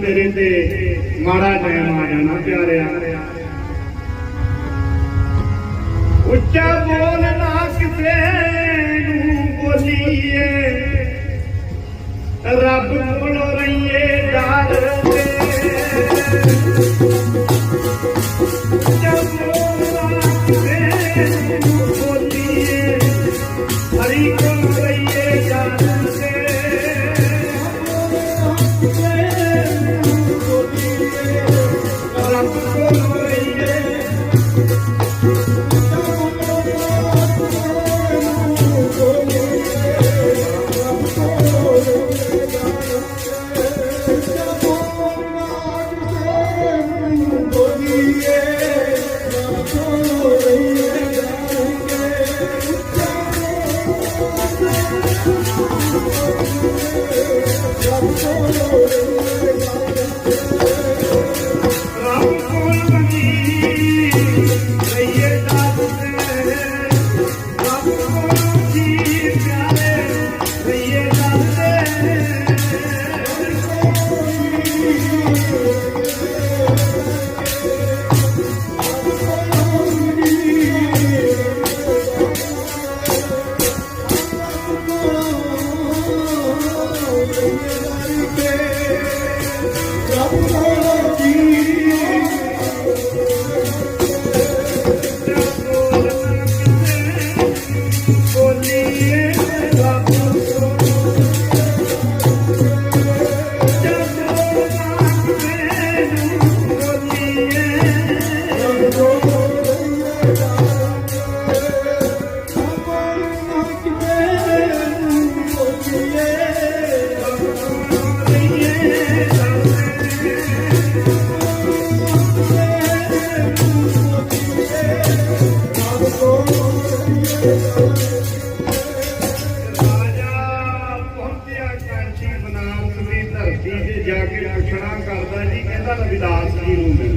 ਤੇਰੇ ਤੇ ਮਾੜਾ ਟਾਈਮ ਆ ਜਾਣਾ ਪਿਆਰਿਆ। ਉੱਚਾ ਬੋਲ ਨਾ ਕਿਸੇ ਨੂੰ ਬੋਲੀਏ। ਰੱਬ ਕੋਲੋਂ ਰਹੀਏ ਡਰਦੇ ਰੱਬ ਬੋਲੀਏ ਜਾ ਕੇ ਪੁੱਛਣਾ ਕਰਦਾ ਜੀ ਕਹਿੰਦਾ ਰਵਿਦਾਸ ਜੀ ਨੂੰ ਮਿਲ